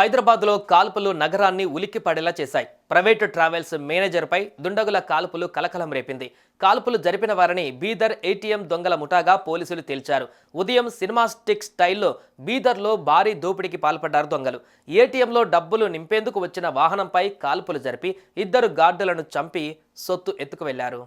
హైదరాబాద్లో కాల్పులు నగరాన్ని ఉలిక్కి పడేలా చేశాయి. ప్రైవేటు ట్రావెల్స్ మేనేజర్పై దుండగుల కాల్పులు కలకలం రేపింది. కాల్పులు జరిపిన వారిని బీదర్ ఏటీఎం దొంగల ముఠాగా పోలీసులు తేల్చారు. ఉదయం సినిమాస్టిక్ స్టైల్లో బీదర్లో భారీ దోపిడీకి పాల్పడ్డారు దొంగలు. ఏటీఎంలో డబ్బులు నింపేందుకు వచ్చిన వాహనంపై కాల్పులు జరిపి ఇద్దరు గార్డులను చంపి సొత్తు ఎత్తుకు వెళ్ళారు.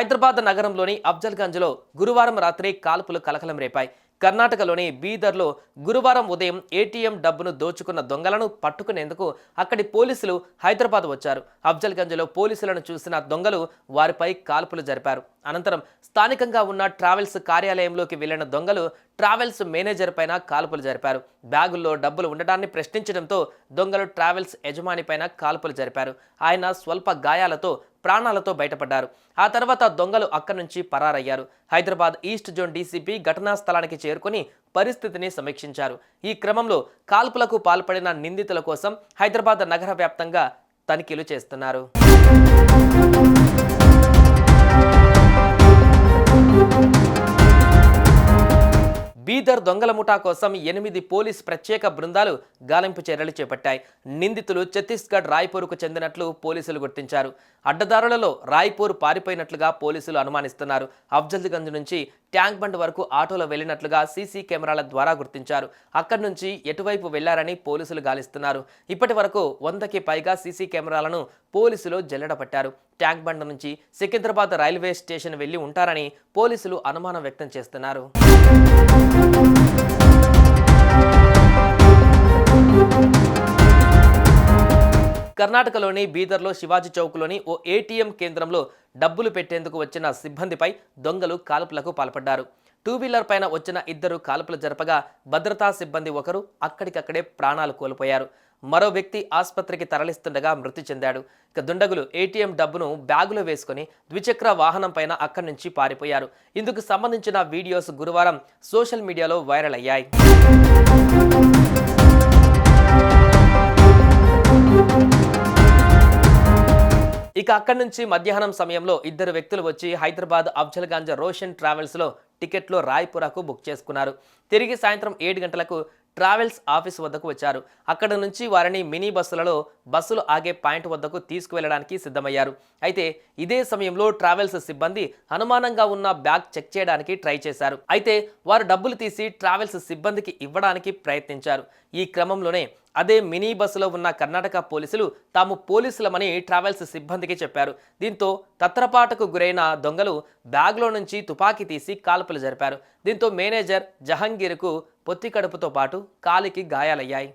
హైదరాబాద్ నగరంలోని అఫ్జల్గంజ్లో గురువారం రాత్రి కాల్పులు కలకలం రేపాయి. కర్ణాటకలోని బీదర్లో గురువారం ఉదయం ఏటీఎం డబ్బును దోచుకున్న దొంగలను పట్టుకునేందుకు అక్కడి పోలీసులు హైదరాబాద్ వచ్చారు. అఫ్జల్గంజ్లో పోలీసులను చూసిన దొంగలు వారిపై కాల్పులు జరిపారు. అనంతరం స్థానికంగా ఉన్న ట్రావెల్స్ కార్యాలయంలోకి వెళ్ళిన దొంగలు ట్రావెల్స్ మేనేజర్ పైన కాల్పులు జరిపారు. బ్యాగుల్లో డబ్బులు ఉండటాన్ని ప్రశ్నించడంతో దొంగలు ట్రావెల్స్ యజమాని పైన కాల్పులు జరిపారు. ఆయన స్వల్ప గాయాలతో ప్రాణాలతో బయటపడ్డారు. ఆ తర్వాత దొంగలు అక్కడి నుంచి పరారయ్యారు. హైదరాబాద్ ఈస్ట్ జోన్ డీసీపీ ఘటనా స్థలానికి చేరుకుని పరిస్థితిని సమీక్షించారు. ఈ క్రమంలో కాల్పులకు పాల్పడిన నిందితుల కోసం హైదరాబాద్ నగర వ్యాప్తంగా తనిఖీలు చేస్తున్నారు. బీదర్ దొంగల ముఠా కోసం ఎనిమిది పోలీస్ ప్రత్యేక బృందాలు గాలింపు చర్యలు చేపట్టాయి. నిందితులు ఛత్తీస్గఢ్ రాయ్పూర్కు చెందినట్లు పోలీసులు గుర్తించారు. అడ్డదారులలో రాయ్పూర్ పారిపోయినట్లుగా పోలీసులు అనుమానిస్తున్నారు. అఫ్జల్గంజ్ నుంచి ట్యాంక్ బండ్ వరకు ఆటోలో వెళ్ళినట్లుగా సీసీ కెమెరాల ద్వారా గుర్తించారు. అక్కడి నుంచి ఎటువైపు వెళ్ళారని పోలీసులు గాలిస్తున్నారు. ఇప్పటి వరకు వందకి పైగా సీసీ కెమెరాలను పోలీసులు జల్లెడపట్టారు ట్యాంక్ బండ్ నుంచి సికింద్రాబాద్ రైల్వే స్టేషన్ వెళ్ళి ఉంటారని పోలీసులు అనుమానం వ్యక్తం చేస్తున్నారు. కర్ణాటకలోని బీదర్లో శివాజీ చౌక్లోని ఓ ఏటీఎం కేంద్రంలో డబ్బులు పెట్టేందుకు వచ్చిన సిబ్బందిపై దొంగలు కాల్పులకు పాల్పడ్డారు. టూ వీలర్ పైన వచ్చిన ఇద్దరు కాల్పులు జరపగా భద్రతా సిబ్బంది ఒకరు అక్కడికక్కడే ప్రాణాలు కోల్పోయారు. మరో వ్యక్తి ఆసుపత్రికి తరలిస్తుండగా మృతి చెందాడు. ఇక దుండగులు ఏటీఎం డబ్బును బ్యాగులో వేసుకుని ద్విచక్ర వాహనం పైన అక్కడి నుంచి పారిపోయారు. ఇందుకు సంబంధించిన వీడియోస్ గురువారం సోషల్ మీడియాలో వైరల్ అయ్యాయి. ఇక అక్కడి నుంచి మధ్యాహ్నం సమయంలో ఇద్దరు వ్యక్తులు వచ్చి హైదరాబాద్ అఫ్జల్గంజ్ రోషన్ ట్రావెల్స్లో టికెట్లు రాయ్పురకు బుక్ చేసుకున్నారు. తిరిగి సాయంత్రం ఏడు గంటలకు ట్రావెల్స్ ఆఫీస్ వద్దకు వచ్చారు. అక్కడ నుంచి వారిని మినీ బస్సులలో బస్సులు ఆగే పాయింట్ వద్దకు తీసుకువెళ్ళడానికి సిద్ధమయ్యారు. అయితే ఇదే సమయంలో ట్రావెల్స్ సిబ్బంది అనుమానంగా ఉన్న బ్యాగ్ చెక్ చేయడానికి ట్రై చేశారు. అయితే వారు డబ్బులు తీసి ట్రావెల్స్ సిబ్బందికి ఇవ్వడానికి ప్రయత్నించారు. ఈ క్రమంలోనే అదే మినీ బస్సులో ఉన్న కర్ణాటక పోలీసులు తాము పోలీసులమని ట్రావెల్స్ సిబ్బందికి చెప్పారు. దీంతో తత్రపాటకు గురైన దొంగలు బ్యాగ్లో నుంచి తుపాకీ తీసి కాల్పులు జరిపారు. దీంతో మేనేజర్ జహంగీర్కు పొత్తి కడుపుతో పాటు కాలికి గాయాలయ్యాయి.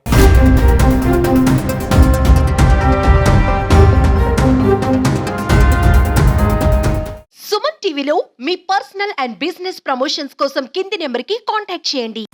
సుమన్ టీవీలో మీ పర్సనల్ అండ్ బిజినెస్ ప్రమోషన్స్ కోసం కింది నెంబర్కి కాంటాక్ట్ చేయండి.